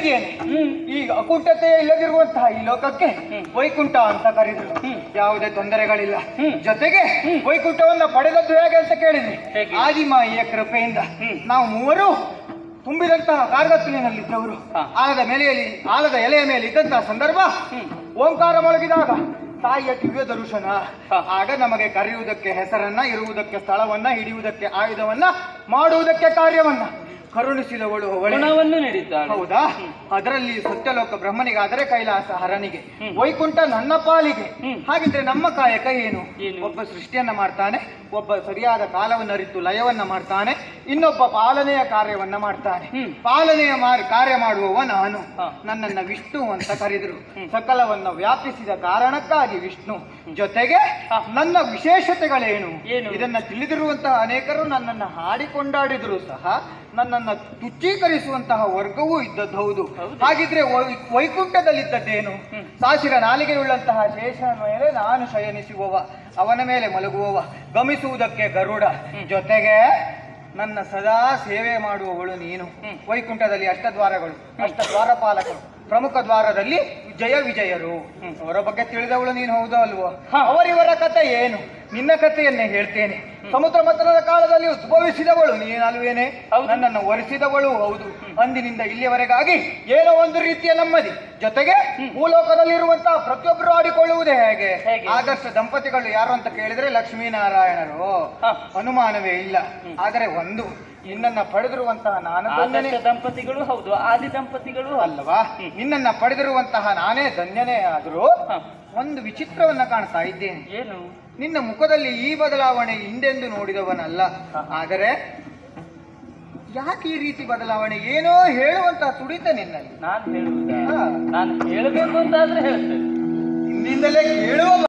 ನೋಡಿದ್ದೇನೆ ಈ ಈಗ ಅಕುಂಠತೆ ಇಲ್ಲದಿರುವಂತಹ ಈ ಲೋಕಕ್ಕೆ ವೈಕುಂಠ ಅಂತ ಕರೆದ್ರು. ಯಾವುದೇ ತೊಂದರೆಗಳಿಲ್ಲ. ಜೊತೆಗೆ ವೈಕುಂಠವನ್ನ ಪಡೆದದ್ದು ಹೇಗೆ ಅಂತ ಕೇಳಿದ್ವಿ? ಆದಿಮಾಯಿಯ ಕೃಪೆಯಿಂದ ನಾವು ಮೂವರು ತುಂಬಿದಂತಹ ಕಾರ್ಗತ್ತಲಿನಲ್ಲಿದ್ದವರು. ಆಲದ ಮೇಲೆಯಲ್ಲಿ ಆಲದ ಎಲೆಯ ಮೇಲೆ ಇದ್ದಂತಹ ಸಂದರ್ಭ. ಓಂಕಾರ ಮೊಳಗಿದಾಗ ತಾಯಿಯ ದಿವ್ಯ ದರ್ಶನ ಆಗ ನಮಗೆ ಕರೆಯುವುದಕ್ಕೆ ಹೆಸರನ್ನ ಇರುವುದಕ್ಕೆ ಸ್ಥಳವನ್ನ ಹಿಡಿಯುವುದಕ್ಕೆ ಆಯುಧವನ್ನ ಮಾಡುವುದಕ್ಕೆ ಕಾರ್ಯವನ್ನ ಕರುಣಿಸಿದವಳು ಗುಣವನ್ನು ನೀಡಿದ್ದಾಳೆ. ಹೌದಾ? ಅದರಲ್ಲಿ ಸತ್ಯಲೋಕ ಬ್ರಹ್ಮನಿಗಾದರೆ ಕೈಲಾಸ ಹರನಿಗೆ ವೈಕುಂಠ ನನ್ನ ಪಾಲಿಗೆ. ಹಾಗಿದ್ರೆ ನಮ್ಮ ಕಾಯಕ ಏನು? ಏನು? ಒಬ್ಬ ಸೃಷ್ಟಿಯನ್ನ ಮಾಡ್ತಾನೆ ಒಬ್ಬ ಸರಿಯಾದ ಕಾಲವನ್ನು ಅರಿತು ಲಯವನ್ನ ಮಾಡ್ತಾನೆ ಇನ್ನೊಬ್ಬ ಪಾಲನೆಯ ಕಾರ್ಯವನ್ನ ಮಾಡ್ತಾನೆ. ಪಾಲನೆಯ ಕಾರ್ಯ ಮಾಡುವವ ನಾನು. ನನ್ನನ್ನ ವಿಷ್ಣು ಅಂತ ಕರೆದರು. ಸಕಲವನ್ನ ವ್ಯಾಪಿಸಿದ ಕಾರಣಕ್ಕಾಗಿ ವಿಷ್ಣು. ಜೊತೆಗೆ ನನ್ನ ವಿಶೇಷತೆಗಳೇನು? ಏನು? ಇದನ್ನ ತಿಳಿದಿರುವಂತಹ ಅನೇಕರು ನನ್ನನ್ನು ಹಾಡಿಕೊಂಡಾಡಿದ್ರು ಸಹ ನನ್ನನ್ನು ತುಚ್ಛೀಕರಿಸುವಂತಹ ವರ್ಗವೂ ಇದ್ದದ್ದು ಹೌದು. ಹಾಗಿದ್ರೆ ವೈಕುಂಠದಲ್ಲಿದ್ದದ್ದೇನು? ಸಾಸಿರ ಸಾಸಿರ ನಾಲಿಗೆಯುಳ್ಳಂತಹ ಶೇಷನ ಮೇಲೆ ನಾನು ಶಯನಿಸುವವ ಅವನ ಮೇಲೆ ಮಲಗುವವ ಗಮಿಸುವುದಕ್ಕೆ ಗರುಡ. ಜೊತೆಗೆ ನನ್ನ ಸದಾ ಸೇವೆ ಮಾಡುವವಳು ನೀನು. ವೈಕುಂಠದಲ್ಲಿ ಅಷ್ಟದ್ವಾರಗಳು ಅಷ್ಟದ್ವಾರಪಾಲಕರು ಪ್ರಮುಖ ದ್ವಾರದಲ್ಲಿ ಜಯ ವಿಜಯರು. ಅವರ ಬಗ್ಗೆ ತಿಳಿದವಳು ನೀನು ಹೌದಾ ಅಲ್ವೋ ಹಾ. ಅವರಿವರ ಕಥೆ ಏನು ನಿನ್ನ ಕಥೆಯನ್ನೇ ಹೇಳ್ತೇನೆ. ಸಮುದ್ರ ಮತನದ ಕಾಲದಲ್ಲಿ ಉದ್ಭವಿಸಿದವಳು ನೀನಲ್ವೇನೆ. ನನ್ನನ್ನು ಒರೆಸಿದವಳು ಹೌದು. ಅಂದಿನಿಂದ ಇಲ್ಲಿಯವರೆಗಾಗಿ ಏನೋ ಒಂದು ರೀತಿಯ ನಮ್ಮದಿ. ಜೊತೆಗೆ ಭೂಲೋಕದಲ್ಲಿರುವಂತಹ ಪ್ರತಿಯೊಬ್ಬರು ಆಡಿಕೊಳ್ಳುವುದೇ ಹೇಗೆ? ಆದರ್ಶ ದಂಪತಿಗಳು ಯಾರು ಅಂತ ಕೇಳಿದ್ರೆ ಲಕ್ಷ್ಮೀನಾರಾಯಣರು. ಅನುಮಾನವೇ ಇಲ್ಲ. ಆದರೆ ಒಂದು ನಿನ್ನನ್ನ ಪಡೆದಿರುವಂತಹ ನಾನು ದಂಪತಿಗಳು ಹೌದು. ಆದಿ ದಂಪತಿಗಳು ಅಲ್ಲ ಅಲ್ಲವಾ ನಿನ್ನನ್ನ ಪಡೆದಿರುವಂತಹ ನಾನೇ ಧನ್ಯನೇ ಆದರೂ ಒಂದು ವಿಚಿತ್ರವನ್ನ ಕಾಣ್ತಾ ಇದ್ದೇನೆ. ಏನು? ನಿನ್ನ ಮುಖದಲ್ಲಿ ಈ ಬದಲಾವಣೆ ಹಿಂದೆಂದು ನೋಡಿದವನಲ್ಲ. ಆದರೆ ಯಾಕೆ ಈ ರೀತಿ ಬದಲಾವಣೆ? ಏನೋ ಹೇಳುವಂತ ತುಡಿತ ನಿನ್ನಲ್ಲಿ. ನಾನು ಹೇಳುವುದಾ? ಹಾ. ನಾನು ಹೇಳಬೇಕು ಅಂತ ಆದ್ರೆ ಹೇಳ್ತೇನೆ. ನಿನ್ನಿಂದಲೇ ಕೇಳುವ